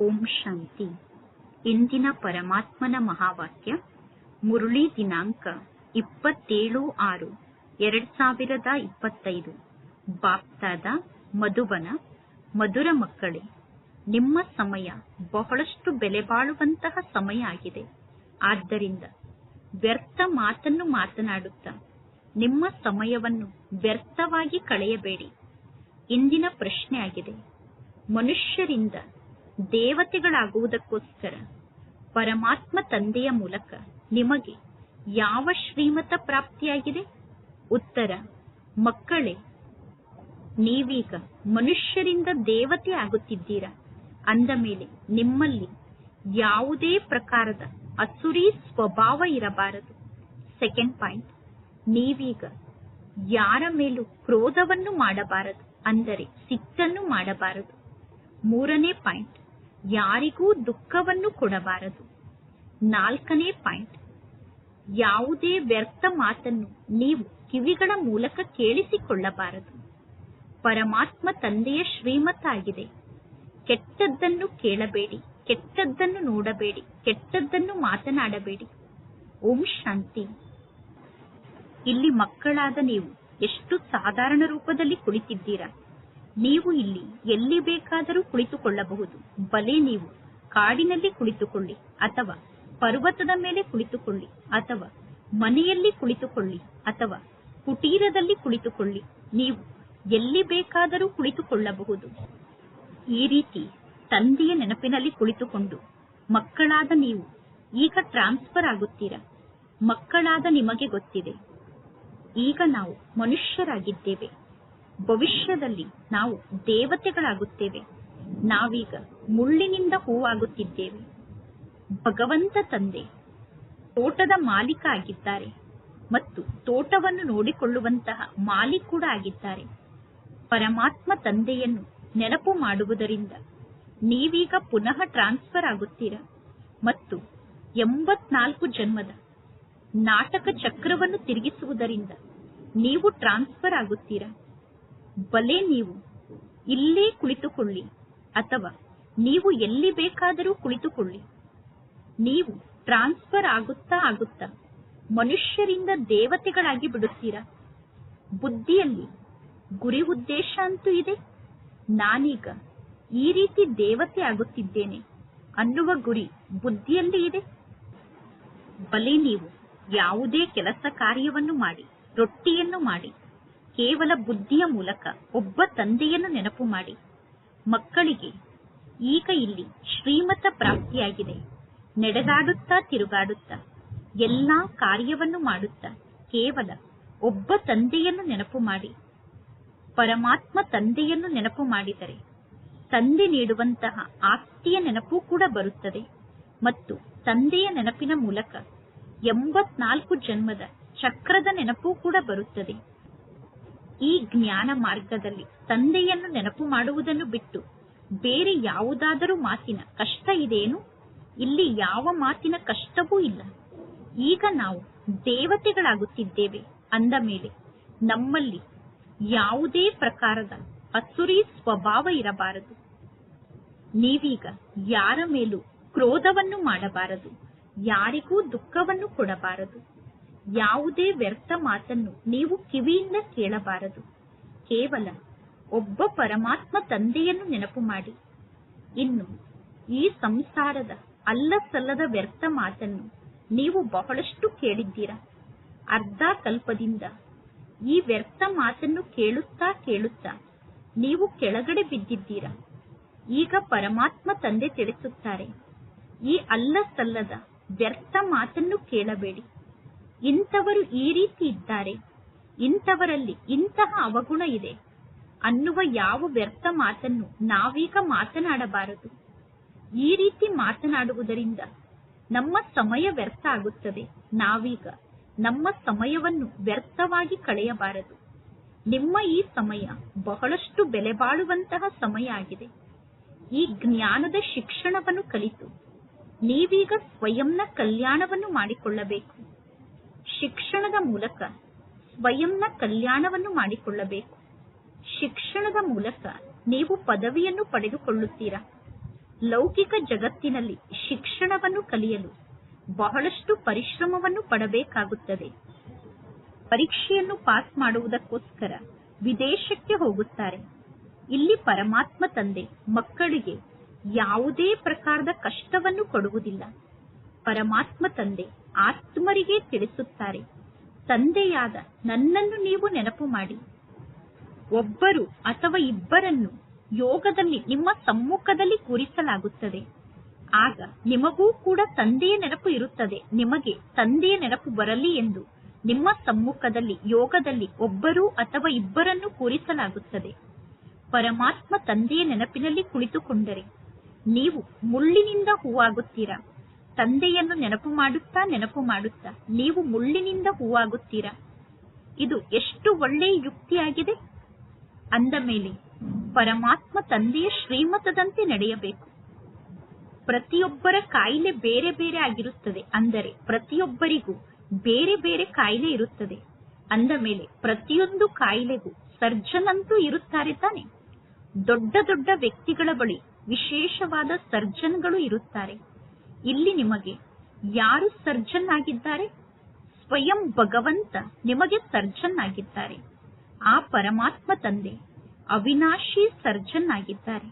ಓಂ ಶಾಂತಿ. ಇಂದಿನ ಪರಮಾತ್ಮನ ಮಹಾವಾಕ್ಯ, ಮುರುಳಿ ದಿನಾಂಕ ಇಪ್ಪತ್ತೇಳು ಆರು, ಎರಡ್ ಸಾವಿರದ ಇಪ್ಪತ್ತೈದು. ಬಾಪ್ತಾದ ಮಧುಬನ, ಮಧುರ ಮಕ್ಕಳೇ, ನಿಮ್ಮ ಸಮಯ ಬಹಳಷ್ಟು ಬೆಲೆಬಾಳುವಂತಹ ಸಮಯ ಆಗಿದೆ. ಆದ್ದರಿಂದ ವ್ಯರ್ಥ ಮಾತನ್ನು ಮಾತನಾಡುತ್ತಾ, ನಿಮ್ಮ ಸಮಯವನ್ನು ವ್ಯರ್ಥವಾಗಿ ಕಳೆಯಬೇಡಿ. ಇಂದಿನ ಪ್ರಶ್ನೆ ಆಗಿದೆ, ಮನುಷ್ಯರಿಂದ ದೇವತೆಗಳಾಗುವುದಕ್ಕೋಸ್ಕರ, ಪರಮಾತ್ಮ ತಂದೆಯ ಮೂಲಕ ನಿಮಗೆ ಯಾವ ಶ್ರೀಮತ ಪ್ರಾಪ್ತಿಯಾಗಿದೆ? ಉತ್ತರ, ಮಕ್ಕಳೇ, ನೀವೀಗ ಮನುಷ್ಯರಿಂದ ದೇವತೆ ಆಗುತ್ತಿದ್ದೀರಾ? ಅಂದ ಮೇಲೆ ನಿಮ್ಮಲ್ಲಿ ಯಾವುದೇ ಪ್ರಕಾರದ ಅಸುರಿ ಸ್ವಭಾವ ಇರಬಾರದು. ಸೆಕೆಂಡ್ ಪಾಯಿಂಟ್ ನೀವೀಗ ಯಾರ ಮೇಲೂ ಕ್ರೋಧವನ್ನು ಮಾಡಬಾರದು, ಅಂದರೆ ಸಿಟ್ಟನ್ನು ಮಾಡಬಾರದು. ಮೂರನೇ ಪಾಯಿಂಟ್ ಯಾರಿಗೂ ದುಃಖವನ್ನು ಕೊಡಬಾರದು. ನಾಲ್ಕನೇ ಪಾಯಿಂಟ್. ಯಾವುದೇ ವ್ಯರ್ಥ ಮಾತನ್ನು ನೀವು ಕಿವಿಗಳ ಮೂಲಕ ಕೇಳಿಸಿಕೊಳ್ಳಬಾರದು. ಪರಮಾತ್ಮ ತಂದೆಯ ಶ್ರೀಮತ ಆಗಿದೆ ಕೆಟ್ಟದ್ದನ್ನು ಕೇಳಬೇಡಿ, ಕೆಟ್ಟದ್ದನ್ನು ನೋಡಬೇಡಿ, ಕೆಟ್ಟದ್ದನ್ನು ಮಾತನಾಡಬೇಡಿ. ಓಂ ಶಾಂತಿ. ಇಲ್ಲಿ ಮಕ್ಕಳಾದ ನೀವು ಎಷ್ಟು ಸಾಧಾರಣ ರೂಪದಲ್ಲಿ ಕುಳಿತಿದ್ದೀರಾ? ನೀವು ಇಲ್ಲಿ ಎಲ್ಲಿ ಬೇಕಾದರೂ ಕುಳಿತುಕೊಳ್ಳಬಹುದು. ಬಲೆ ನೀವು ಕಾಡಿನಲ್ಲಿ ಕುಳಿತುಕೊಳ್ಳಿ ಅಥವಾ ಪರ್ವತದ ಮೇಲೆ ಕುಳಿತುಕೊಳ್ಳಿ ಅಥವಾ ಮನೆಯಲ್ಲಿ ಕುಳಿತುಕೊಳ್ಳಿ ಅಥವಾ ಕುಟೀರದಲ್ಲಿ ಕುಳಿತುಕೊಳ್ಳಿ. ನೀವು ಎಲ್ಲಿ ಬೇಕಾದರೂ ಕುಳಿತುಕೊಳ್ಳಬಹುದು. ಈ ರೀತಿ ತಂದೆಯ ನೆನಪಿನಲ್ಲಿ ಕುಳಿತುಕೊಂಡು ಮಕ್ಕಳಾದ ನೀವು ಈಗ ಟ್ರಾನ್ಸ್ಫರ್ ಆಗುತ್ತೀರಾ? ಮಕ್ಕಳಾದ ನಿಮಗೆ ಗೊತ್ತಿದೆ. ಈಗ ನಾವು ಮನುಷ್ಯರಾಗಿದ್ದೇವೆ. ಭವಿಷ್ಯದಲ್ಲಿ ನಾವು ದೇವತೆಗಳಾಗುತ್ತೇವೆ. ನಾವೀಗ ಮುಳ್ಳಿನಿಂದ ಹೂವಾಗುತ್ತಿದ್ದೇವೆ. ಭಗವಂತ ತಂದೆ ತೋಟದ ಮಾಲೀಕ ಆಗಿದ್ದಾರೆ ಮತ್ತು ತೋಟವನ್ನು ನೋಡಿಕೊಳ್ಳುವಂತಹ ಮಾಲೀಕ ಕೂಡ ಆಗಿದ್ದಾರೆ. ಪರಮಾತ್ಮ ತಂದೆಯನ್ನು ನೆನಪು ಮಾಡುವುದರಿಂದ ನೀವೀಗ ಪುನಃ ಟ್ರಾನ್ಸ್ಫರ್ ಆಗುತ್ತೀರಾ? ಮತ್ತು ಎಂಬತ್ನಾಲ್ಕು ಜನ್ಮದ ನಾಟಕ ಚಕ್ರವನ್ನು ತಿರುಗಿಸುವುದರಿಂದ ನೀವು ಟ್ರಾನ್ಸ್ಫರ್ ಆಗುತ್ತೀರಾ? ಬಲೆ ನೀವು ಇಲ್ಲೇ ಕುಳಿತುಕೊಳ್ಳಿ ಅಥವಾ ನೀವು ಎಲ್ಲಿ ಬೇಕಾದರೂ ಕುಳಿತುಕೊಳ್ಳಿ. ನೀವು ಟ್ರಾನ್ಸ್ಫರ್ ಆಗುತ್ತಾ ಆಗುತ್ತಾ ಮನುಷ್ಯರಿಂದ ದೇವತೆಗಳಾಗಿ ಬಿಡುತ್ತೀರಾ? ಬುದ್ಧಿಯಲ್ಲಿ ಗುರಿ ಉದ್ದೇಶ ಅಂತೂ ಇದೆ. ನಾನೀಗ ಈ ರೀತಿ ದೇವತೆ ಆಗುತ್ತಿದ್ದೇನೆ ಅನ್ನುವ ಗುರಿ ಬುದ್ಧಿಯಲ್ಲಿ ಇದೆ. ಬಲೆ ನೀವು ಯಾವುದೇ ಕೆಲಸ ಕಾರ್ಯವನ್ನು ಮಾಡಿ, ರೊಟ್ಟಿಯನ್ನು ಮಾಡಿ ಕೇವಲ ಬುದ್ಧಿಯ ಮೂಲಕ ಒಬ್ಬ ತಂದೆಯನ್ನು ನೆನಪು ಮಾಡಿ. ಮಕ್ಕಳಿಗೆ ಈಗ ಇಲ್ಲಿ ಶ್ರೀಮತ ಪ್ರಾಪ್ತಿಯಾಗಿದೆ. ನಡೆದಾಡುತ್ತಾ ತಿರುಗಾಡುತ್ತಾ ಎಲ್ಲಾ ಕಾರ್ಯವನ್ನು ಮಾಡುತ್ತಾ ಕೇವಲ ಒಬ್ಬ ತಂದೆಯನ್ನು ನೆನಪು ಮಾಡಿ. ಪರಮಾತ್ಮ ತಂದೆಯನ್ನು ನೆನಪು ಮಾಡಿದರೆ ತಂದೆ ನೀಡುವಂತಹ ಆಸ್ತಿಯ ನೆನಪು ಕೂಡ ಬರುತ್ತದೆ. ಮತ್ತು ತಂದೆಯ ನೆನಪಿನ ಮೂಲಕ ಎಂಬತ್ನಾಲ್ಕು ಜನ್ಮದ ಚಕ್ರದ ನೆನಪು ಕೂಡ ಬರುತ್ತದೆ. ಈ ಜ್ಞಾನ ಮಾರ್ಗದಲ್ಲಿ ತಂದೆಯನ್ನು ನೆನಪು ಮಾಡುವುದನ್ನು ಬಿಟ್ಟು ಬೇರೆ ಯಾವುದಾದರೂ ಮಾತಿನ ಕಷ್ಟ ಇದೆಯೇನು ಇಲ್ಲಿ ಯಾವ ಮಾತಿನ ಕಷ್ಟವೂ ಇಲ್ಲ. ಈಗ ನಾವು ದೇವತೆಗಳಾಗುತ್ತಿದ್ದೇವೆ ಅಂದ ಮೇಲೆ ನಮ್ಮಲ್ಲಿ ಯಾವುದೇ ಪ್ರಕಾರದ ಅಸುರಿ ಸ್ವಭಾವ ಇರಬಾರದು. ನೀವೀಗ ಯಾರ ಮೇಲೂ ಕ್ರೋಧವನ್ನು ಮಾಡಬಾರದು. ಯಾರಿಗೂ ದುಃಖವನ್ನು ಕೊಡಬಾರದು. ಯಾವುದೇ ವ್ಯರ್ಥ ಮಾತನ್ನು ನೀವು ಕಿವಿಯಿಂದ ಕೇಳಬಾರದು. ಕೇವಲ ಒಬ್ಬ ಪರಮಾತ್ಮ ತಂದೆಯನ್ನು ನೆನಪು ಮಾಡಿ. ಇನ್ನು ಈ ಸಂಸಾರದ ಅಲ್ಲಸಲ್ಲದ ವ್ಯರ್ಥ ಮಾತನ್ನು ನೀವು ಬಹಳಷ್ಟು ಕೇಳಿದ್ದೀರಾ? ಅರ್ಧ ಕಲ್ಪದಿಂದ ಈ ವ್ಯರ್ಥ ಮಾತನ್ನು ಕೇಳುತ್ತಾ ಕೇಳುತ್ತಾ ನೀವು ಕೆಳಗಡೆ ಬಿದ್ದಿದ್ದೀರಾ? ಈಗ ಪರಮಾತ್ಮ ತಂದೆ ತಿಳಿಸುತ್ತಾರೆ, ಈ ಅಲ್ಲಸಲ್ಲದ ವ್ಯರ್ಥ ಮಾತನ್ನು ಕೇಳಬೇಡಿ. ಇಂಥವರು ಈ ರೀತಿ ಇದ್ದಾರೆ. ಇಂಥವರಲ್ಲಿ ಇಂತಹ ಅವಗುಣ ಇದೆ. ಅನ್ನುವ ಯಾವ ವ್ಯರ್ಥ ಮಾತನ್ನು ನಾವೀಗ ಮಾತನಾಡಬಾರದು. ಈ ರೀತಿ ಮಾತನಾಡುವುದರಿಂದ ನಮ್ಮ ಸಮಯ ವ್ಯರ್ಥ ಆಗುತ್ತದೆ. ನಾವೀಗ ನಮ್ಮ ಸಮಯವನ್ನು ವ್ಯರ್ಥವಾಗಿ ಕಳೆಯಬಾರದು. ನಿಮ್ಮ ಈ ಸಮಯ ಬಹಳಷ್ಟು ಬೆಲೆ ಬಾಳುವಂತಹ ಸಮಯ ಆಗಿದೆ. ಈ ಜ್ಞಾನದ ಶಿಕ್ಷಣವನ್ನು ಕಲಿತು ನೀವೀಗ ಸ್ವಯಂನ ಕಲ್ಯಾಣವನ್ನು ಮಾಡಿಕೊಳ್ಳಬೇಕು. ಶಿಕ್ಷಣದ ಮೂಲಕ ಸ್ವಯಂನ ಕಲ್ಯಾಣವನ್ನು ಮಾಡಿಕೊಳ್ಳಬೇಕು. ಶಿಕ್ಷಣದ ಮೂಲಕ ನೀವು ಪದವಿಯನ್ನು ಪಡೆದುಕೊಳ್ಳುತ್ತೀರಾ? ಲೌಕಿಕ ಜಗತ್ತಿನಲ್ಲಿ ಶಿಕ್ಷಣವನ್ನು ಕಲಿಯಲು ಬಹಳಷ್ಟು ಪರಿಶ್ರಮವನ್ನು ಪಡಬೇಕಾಗುತ್ತದೆ. ಪರೀಕ್ಷೆಯನ್ನು ಪಾಸ್ ಮಾಡುವುದಕ್ಕೋಸ್ಕರ ವಿದೇಶಕ್ಕೆ ಹೋಗುತ್ತಾರೆ. ಇಲ್ಲಿ ಪರಮಾತ್ಮ ತಂದೆ ಮಕ್ಕಳಿಗೆ ಯಾವುದೇ ಪ್ರಕಾರದ ಕಷ್ಟವನ್ನು ಕೊಡುವುದಿಲ್ಲ. ಪರಮಾತ್ಮ ತಂದೆ ಆತ್ಮರಿಗೆ ತಿಳಿಸುತ್ತಾರೆ. ತಂದೆಯಾದ ನನ್ನನ್ನು ನೀವು ನೆನಪು ಮಾಡಿ. ಒಬ್ಬರು ಅಥವಾ ಇಬ್ಬರನ್ನು ಯೋಗದಲ್ಲಿ ನಿಮ್ಮ ಸಮ್ಮುಖದಲ್ಲಿ ಕೂರಿಸಲಾಗುತ್ತದೆ. ಆಗ ನಿಮಗೂ ಕೂಡ ತಂದೆಯ ನೆನಪು ಇರುತ್ತದೆ. ನಿಮಗೆ ತಂದೆಯ ನೆನಪು ಬರಲಿ ಎಂದು ನಿಮ್ಮ ಸಮ್ಮುಖದಲ್ಲಿ, ಯೋಗದಲ್ಲಿ ಒಬ್ಬರು ಅಥವಾ ಇಬ್ಬರನ್ನು ಕೂರಿಸಲಾಗುತ್ತದೆ. ಪರಮಾತ್ಮ ತಂದೆಯ ನೆನಪಿನಲ್ಲಿ ಕುಳಿತುಕೊಂಡರೆ ನೀವು ಮುಳ್ಳಿನಿಂದ ಹೂವಾಗುತ್ತೀರಾ? ತಂದೆಯನ್ನು ನೆನಪು ಮಾಡುತ್ತಾ ನೆನಪು ಮಾಡುತ್ತಾ, ನೀವು ಮುಳ್ಳಿನಿಂದ ಹೂವಾಗುತ್ತೀರಾ? ಇದು ಎಷ್ಟು ಒಳ್ಳೆಯ ಯುಕ್ತಿಯಾಗಿದೆ? ಅಂದ ಮೇಲೆ, ಪರಮಾತ್ಮ ತಂದೆಯ ಶ್ರೀಮತದಂತೆ ನಡೆಯಬೇಕು. ಪ್ರತಿಯೊಬ್ಬರ ಕಾಯಿಲೆ ಬೇರೆ ಬೇರೆ ಆಗಿರುತ್ತದೆ. ಅಂದರೆ ಪ್ರತಿಯೊಬ್ಬರಿಗೂ ಬೇರೆ ಬೇರೆ ಕಾಯಿಲೆ ಇರುತ್ತದೆ. ಅಂದ ಮೇಲೆ, ಪ್ರತಿಯೊಂದು ಕಾಯಿಲೆಗೂ ಸರ್ಜನ್ ಅಂತೂ ಇರುತ್ತಾರೆ ತಾನೆ. ದೊಡ್ಡ ದೊಡ್ಡ ವ್ಯಕ್ತಿಗಳ ಬಳಿ ವಿಶೇಷವಾದ ಸರ್ಜನ್ಗಳು ಇರುತ್ತಾರೆ. ಇಲ್ಲಿ ನಿಮಗೆ ಯಾರು ಸರ್ಜನ್ ಆಗಿದ್ದಾರೆ? ಸ್ವಯಂ ಭಗವಂತ ನಿಮಗೆ ಸರ್ಜನ್ ಆಗಿದ್ದಾರೆ. ಆ ಪರಮಾತ್ಮ ತಂದೆ ಅವಿನಾಶಿ ಸರ್ಜನ್ ಆಗಿದ್ದಾರೆ.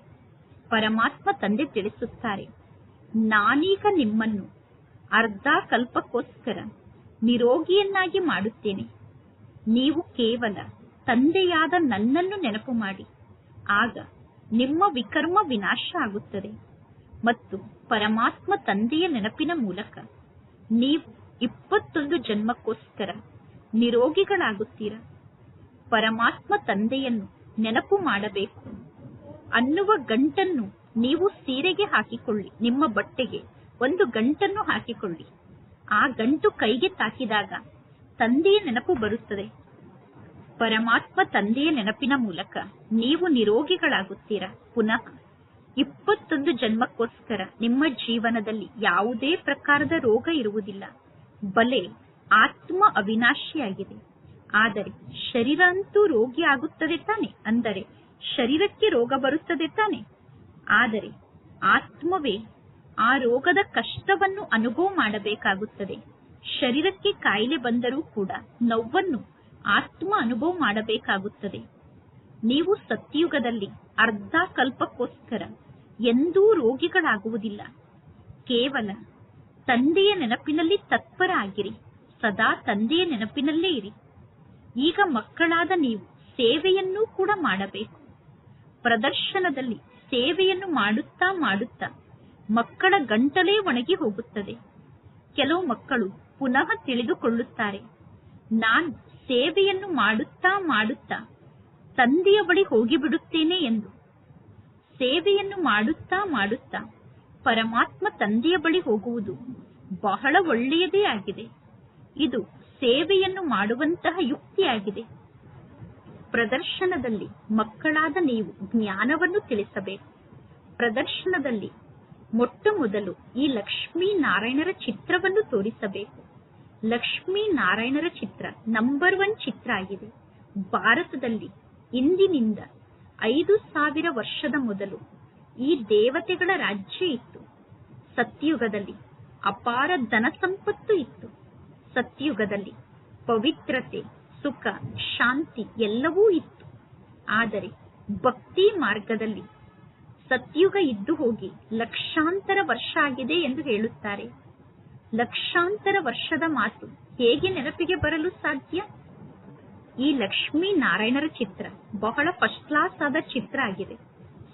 ಪರಮಾತ್ಮ ತಂದೆ ತಿಳಿಸುತ್ತಾರೆ, ನಾನೀಗ ನಿಮ್ಮನ್ನು ಅರ್ಧ ಕಲ್ಪಕ್ಕೋಸ್ಕರ ನಿರೋಗಿಯನ್ನಾಗಿ ಮಾಡುತ್ತೇನೆ. ನೀವು ಕೇವಲ ತಂದೆಯಾದ ನನ್ನನ್ನು ನೆನಪು ಮಾಡಿ, ಆಗ ನಿಮ್ಮ ವಿಕರ್ಮ ವಿನಾಶ ಆಗುತ್ತದೆ. ಮತ್ತು ಪರಮಾತ್ಮ ತಂದೆಯ ನೆನಪಿನ ಮೂಲಕ ನೀವು ಇಪ್ಪತ್ತೊಂದು ಜನ್ಮಕ್ಕೋಸ್ಕರ ನಿರೋಗಿಗಳಾಗುತ್ತೀರಾ? ಪರಮಾತ್ಮ ತಂದೆಯನ್ನು ನೆನಪು ಮಾಡಬೇಕು. ಅನ್ನುವ ಗಂಟನ್ನು ನೀವು ಸೀರೆಗೆ ಹಾಕಿಕೊಳ್ಳಿ. ನಿಮ್ಮ ಬಟ್ಟೆಗೆ ಒಂದು ಗಂಟನ್ನು ಹಾಕಿಕೊಳ್ಳಿ. ಆ ಗಂಟು ಕೈಗೆ ತಾಕಿದಾಗ ತಂದೆಯ ನೆನಪು ಬರುತ್ತದೆ. ಪರಮಾತ್ಮ ತಂದೆಯ ನೆನಪಿನ ಮೂಲಕ ನೀವು ನಿರೋಗಿಗಳಾಗುತ್ತೀರಾ? ಪುನಃ ಇಪ್ಪತ್ತೊಂದು ಜನ್ಮಕ್ಕೋಸ್ಕರ ನಿಮ್ಮ ಜೀವನದಲ್ಲಿ ಯಾವುದೇ ಪ್ರಕಾರದ ರೋಗ ಇರುವುದಿಲ್ಲ. ಬಲೆ ಆತ್ಮ ಅವಿನಾಶಿಯಾಗಿದೆ. ಆದರೆ ಶರೀರ ಅಂತೂ ರೋಗಿ ಆಗುತ್ತದೆ ತಾನೆ? ಅಂದರೆ ಶರೀರಕ್ಕೆ ರೋಗ ಬರುತ್ತದೆ ತಾನೆ? ಆದರೆ ಆತ್ಮವೇ ಆ ರೋಗದ ಕಷ್ಟವನ್ನು ಅನುಭವ ಮಾಡಬೇಕಾಗುತ್ತದೆ. ಶರೀರಕ್ಕೆ ಕಾಯಿಲೆ ಬಂದರೂ ಕೂಡ ನೋವನ್ನು ಆತ್ಮ ಅನುಭವ ಮಾಡಬೇಕಾಗುತ್ತದೆ. ನೀವು ಸತ್ಯುಗದಲ್ಲಿ ಅರ್ಧ ಕಲ್ಪಕ್ಕೋಸ್ಕರ ಎಂದೂ ರೋಗಿಗಳಾಗುವುದಿಲ್ಲ. ಕೇವಲ ತಂದೆಯ ನೆನಪಿನಲ್ಲಿ ತತ್ಪರ ಆಗಿರಿ ಸದಾ ತಂದೆಯ ನೆನಪಿನಲ್ಲೇ ಇರಿ. ಈಗ ಮಕ್ಕಳಾದ ನೀವು ಸೇವೆಯನ್ನೂ ಕೂಡ ಮಾಡಬೇಕು. ಪ್ರದರ್ಶನದಲ್ಲಿ ಸೇವೆಯನ್ನು ಮಾಡುತ್ತಾ ಮಾಡುತ್ತಾ ಮಕ್ಕಳ ಗಂಟಲೇ ಒಣಗಿ ಹೋಗುತ್ತದೆ. ಕೆಲವು ಮಕ್ಕಳು ಪುನಃ ತಿಳಿದುಕೊಳ್ಳುತ್ತಾರೆ, ನಾನು ಸೇವೆಯನ್ನು ಮಾಡುತ್ತಾ ಮಾಡುತ್ತಾ ತಂದೆಯ ಬಳಿ ಹೋಗಿಬಿಡುತ್ತೇನೆ ಎಂದು. ಸೇವೆಯನ್ನು ಮಾಡುತ್ತಾ ಮಾಡುತ್ತಾ ಪರಮಾತ್ಮ ತಂದೆಯ ಬಳಿ ಹೋಗುವುದು ಬಹಳ ಒಳ್ಳೆಯದೇ ಆಗಿದೆ. ಇದು ಸೇವೆಯನ್ನು ಮಾಡುವಂತಹ ಯುಕ್ತಿಯಾಗಿದೆ. ಪ್ರದರ್ಶನದಲ್ಲಿ ಮಕ್ಕಳಾದ ನೀವು ಜ್ಞಾನವನ್ನು ತಿಳಿಸಬೇಕು. ಪ್ರದರ್ಶನದಲ್ಲಿ ಮೊಟ್ಟ ಮೊದಲು ಈ ಲಕ್ಷ್ಮೀ ನಾರಾಯಣರ ಚಿತ್ರವನ್ನು ತೋರಿಸಬೇಕು. ಲಕ್ಷ್ಮೀ ನಾರಾಯಣರ ಚಿತ್ರ ನಂಬರ್ ಒನ್ ಚಿತ್ರ ಆಗಿದೆ. ಭಾರತದಲ್ಲಿ ಇಂದಿನಿಂದ ಐದು ಸಾವಿರ ವರ್ಷದ ಮೊದಲು ಈ ದೇವತೆಗಳ ರಾಜ್ಯ ಇತ್ತು. ಸತ್ಯುಗದಲ್ಲಿ ಅಪಾರ ಧನ ಸಂಪತ್ತು ಇತ್ತು. ಸತ್ಯುಗದಲ್ಲಿ ಪವಿತ್ರತೆ, ಸುಖ, ಶಾಂತಿ ಎಲ್ಲವೂ ಇತ್ತು. ಆದರೆ ಭಕ್ತಿ ಮಾರ್ಗದಲ್ಲಿ ಸತ್ಯುಗ ಇದ್ದು ಹೋಗಿ ಲಕ್ಷಾಂತರ ವರ್ಷ ಆಗಿದೆ ಎಂದು ಹೇಳುತ್ತಾರೆ. ಲಕ್ಷಾಂತರ ವರ್ಷದ ಮಾತು ಹೇಗೆ ನೆನಪಿಗೆ ಬರಲು ಸಾಧ್ಯ? ಈ ಲಕ್ಷ್ಮೀ ನಾರಾಯಣರ ಚಿತ್ರ ಬಹಳ ಫಸ್ಟ್ ಕ್ಲಾಸ್ ಆದ ಚಿತ್ರ ಆಗಿದೆ.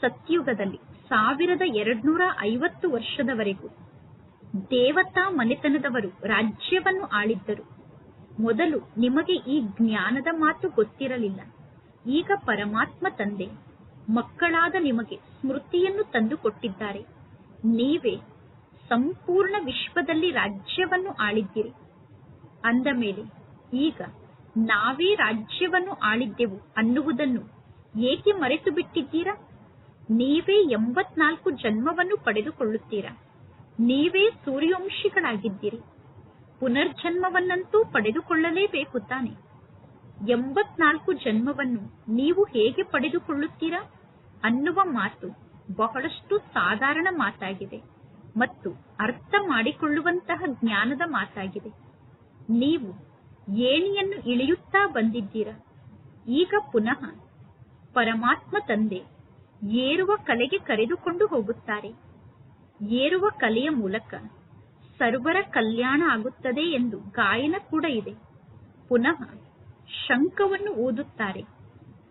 ಸತ್ಯುಗದಲ್ಲಿ ಸಾವಿರದ ಎರಡ್ನೂರ ಐವತ್ತು ವರ್ಷದವರೆಗೂ ದೇವತಾ ಮನೆತನದವರು ರಾಜ್ಯವನ್ನು ಆಳಿದ್ದರು. ಮೊದಲು ನಿಮಗೆ ಈ ಜ್ಞಾನದ ಮಾತು ಗೊತ್ತಿರಲಿಲ್ಲ. ಈಗ ಪರಮಾತ್ಮ ತಂದೆ, ಮಕ್ಕಳಾದ ನಿಮಗೆ ಸ್ಮೃತಿಯನ್ನು ತಂದುಕೊಟ್ಟಿದ್ದಾರೆ. ನೀವೇ ಸಂಪೂರ್ಣ ವಿಶ್ವದಲ್ಲಿ ರಾಜ್ಯವನ್ನು ಆಳಿದ್ದೀರಿ. ಅಂದ ಮೇಲೆ ಈಗ ನಾವೇ ರಾಜ್ಯವನ್ನು ಆಳಿದ್ದೆವು ಅನ್ನುವುದನ್ನು ಏಕೆ ಮರೆತು ಬಿಟ್ಟಿದ್ದೀರಾ ನೀವೇ ಎಂಬತ್ನಾಲ್ಕು ಜನ್ಮವನ್ನು ಪಡೆದುಕೊಳ್ಳುತ್ತೀರಾ? ನೀವೇ ಸೂರ್ಯವಂಶಿಗಳಾಗಿದ್ದೀರಿ. ಪುನರ್ಜನ್ಮವನ್ನಂತೂ ಪಡೆದುಕೊಳ್ಳಲೇಬೇಕು ತಾನೆ ಎಂಬತ್ನಾಲ್ಕು ಜನ್ಮವನ್ನು ನೀವು ಹೇಗೆ ಪಡೆದುಕೊಳ್ಳುತ್ತೀರಾ? ಅನ್ನುವ ಮಾತು ಬಹಳಷ್ಟು ಸಾಧಾರಣ ಮಾತಾಗಿದೆ ಮತ್ತು ಅರ್ಥ ಮಾಡಿಕೊಳ್ಳುವಂತಹ ಜ್ಞಾನದ ಮಾತಾಗಿದೆ. ನೀವು ಏಣಿಯನ್ನು ಇಳಿಯುತ್ತಾ ಬಂದಿದ್ದೀರಾ? ಈಗ ಪುನಃ ಪರಮಾತ್ಮ ತಂದೆ ಏರುವ ಕಲೆಗೆ ಕರೆದುಕೊಂಡು ಹೋಗುತ್ತಾರೆ. ಏರುವ ಕಲೆಯ ಮೂಲಕ ಸರ್ವರ ಕಲ್ಯಾಣ ಆಗುತ್ತದೆ ಎಂದು ಗಾಯನ ಕೂಡ ಇದೆ. ಪುನಃ ಶಂಖವನ್ನು ಊದುತ್ತಾರೆ.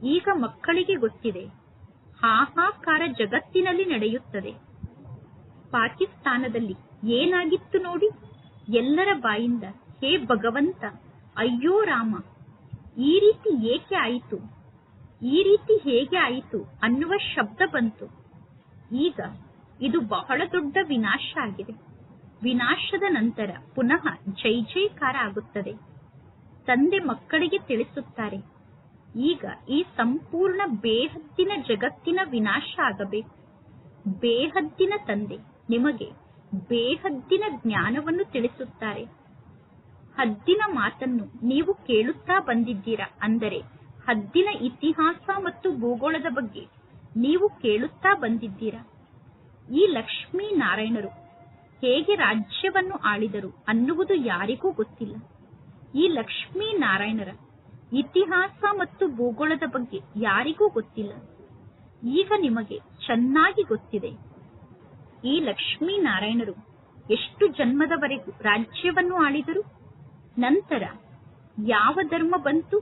ಈಗ ಮಕ್ಕಳಿಗೆ ಗೊತ್ತಿದೆ, ಹಾಹಾಕಾರ ಜಗತ್ತಿನಲ್ಲಿ ನಡೆಯುತ್ತದೆ. ಪಾಕಿಸ್ತಾನದಲ್ಲಿ ಏನಾಗಿತ್ತು ನೋಡಿ? ಎಲ್ಲರ ಬಾಯಿಂದ, ಹೇ ಭಗವಂತ ಅಯ್ಯೋ ರಾಮ, ಈ ರೀತಿ ಏಕೆ ಆಯಿತು? ಈ ರೀತಿ ಹೇಗೆ ಆಯಿತು ಅನ್ನುವ ಶಬ್ದ ಬಂತು. ಈಗ ಇದು ಬಹಳ ದೊಡ್ಡ ವಿನಾಶ ಆಗಿದೆ. ವಿನಾಶದ ನಂತರ ಪುನಃ ಜೈ ಜೈಕಾರ ಆಗುತ್ತದೆ. ತಂದೆ ಮಕ್ಕಳಿಗೆ ತಿಳಿಸುತ್ತಾರೆ, ಈಗ ಈ ಸಂಪೂರ್ಣ ಬೇಹದ್ದಿನ ಜಗತ್ತಿನ ವಿನಾಶ ಆಗಬೇಕು. ಬೇಹದ್ದಿನ ತಂದೆ ನಿಮಗೆ ಬೇಹದ್ದಿನ ಜ್ಞಾನವನ್ನು ತಿಳಿಸುತ್ತಾರೆ. ಹದ್ದಿನ ಮಾತನ್ನು ನೀವು ಕೇಳುತ್ತಾ ಬಂದಿದ್ದೀರಾ ಅಂದರೆ ಹದ್ದಿನ ಇತಿಹಾಸ ಮತ್ತು ಭೂಗೋಳದ ಬಗ್ಗೆ ನೀವು ಕೇಳುತ್ತಾ ಬಂದಿದ್ದೀರಾ? ಈ ಲಕ್ಷ್ಮೀ ನಾರಾಯಣರು ಹೇಗೆ ರಾಜ್ಯವನ್ನು ಆಳಿದರು ಅನ್ನುವುದು ಯಾರಿಗೂ ಗೊತ್ತಿಲ್ಲ. ಈ ಲಕ್ಷ್ಮೀ ನಾರಾಯಣರ ಇತಿಹಾಸ ಮತ್ತು ಭೂಗೋಳದ ಬಗ್ಗೆ ಯಾರಿಗೂ ಗೊತ್ತಿಲ್ಲ. ಈಗ ನಿಮಗೆ ಚೆನ್ನಾಗಿ ಗೊತ್ತಿದೆ. ಈ ಲಕ್ಷ್ಮೀ ನಾರಾಯಣರು ಎಷ್ಟು ಜನ್ಮದವರೆಗೂ ರಾಜ್ಯವನ್ನು ಆಳಿದರು? ನಂತರ ಯಾವ ಧರ್ಮ ಬಂತು?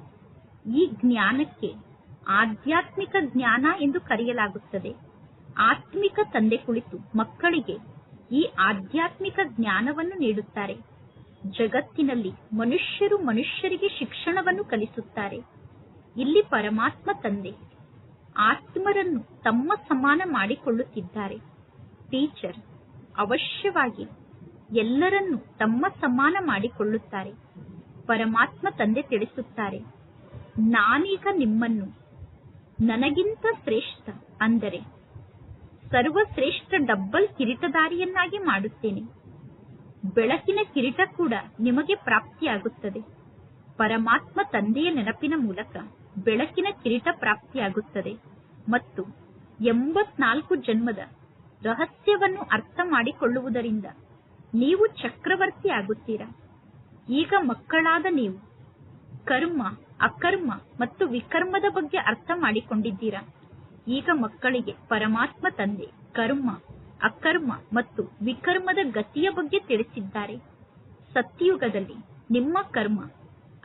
ಈ ಜ್ಞಾನಕ್ಕೆ ಆಧ್ಯಾತ್ಮಿಕ ಜ್ಞಾನ ಎಂದು ಕರೆಯಲಾಗುತ್ತದೆ. ಆತ್ಮಿಕ ತಂದೆ ಕುಳಿತು ಮಕ್ಕಳಿಗೆ ಈ ಆಧ್ಯಾತ್ಮಿಕ ಜ್ಞಾನವನ್ನು ನೀಡುತ್ತಾರೆ. ಜಗತ್ತಿನಲ್ಲಿ ಮನುಷ್ಯರು ಮನುಷ್ಯರಿಗೆ ಶಿಕ್ಷಣವನ್ನು ಕಲಿಸುತ್ತಾರೆ. ಇಲ್ಲಿ ಪರಮಾತ್ಮ ತಂದೆ, ಆತ್ಮರನ್ನು ತಮ್ಮ ಸಮಾನ ಮಾಡಿಕೊಳ್ಳುತ್ತಿದ್ದಾರೆ. ಟೀಚರ್, ಅವಶ್ಯವಾಗಿ ಎಲ್ಲರನ್ನೂ ತಮ್ಮ ಸಮಾನ ಮಾಡಿಕೊಳ್ಳುತ್ತಾರೆ. ಪರಮಾತ್ಮ ತಂದೆ ತಿಳಿಸುತ್ತಾರೆ, ನಾನೀಗ ನಿಮ್ಮನ್ನು ನನಗಿಂತ ಶ್ರೇಷ್ಠ ಅಂದರೆ ಸರ್ವಶ್ರೇಷ್ಠ ಡಬ್ಬಲ್ ಕಿರೀಟದಾರಿಯನ್ನಾಗಿ ಮಾಡುತ್ತೇನೆ. ಬೆಳಕಿನ ಕಿರೀಟ ಕೂಡ ನಿಮಗೆ ಪ್ರಾಪ್ತಿಯಾಗುತ್ತದೆ. ಪರಮಾತ್ಮ ತಂದೆಯ ನೆನಪಿನ ಮೂಲಕ ಬೆಳಕಿನ ಕಿರೀಟ ಪ್ರಾಪ್ತಿಯಾಗುತ್ತದೆ ಮತ್ತು ಎಂಬತ್ನಾಲ್ಕು ಜನ್ಮದ ರಹಸ್ಯವನ್ನು ಅರ್ಥ ಮಾಡಿಕೊಳ್ಳುವುದರಿಂದ ನೀವು ಚಕ್ರವರ್ತಿ ಆಗುತ್ತೀರಾ? ಈಗ ಮಕ್ಕಳಾದ ನೀವು, ಕರ್ಮ, ಅಕರ್ಮ ಮತ್ತು ವಿಕರ್ಮದ ಬಗ್ಗೆ ಅರ್ಥ ಮಾಡಿಕೊಂಡಿದ್ದೀರಾ? ಈಗ ಮಕ್ಕಳಿಗೆ ಪರಮಾತ್ಮ ತಂದೆ, ಕರ್ಮ, ಅಕರ್ಮ ಮತ್ತು ವಿಕರ್ಮದ ಗತಿಯ ಬಗ್ಗೆ ತಿಳಿಸಿದ್ದಾರೆ. ಸತ್ಯಯುಗದಲ್ಲಿ ನಿಮ್ಮ ಕರ್ಮ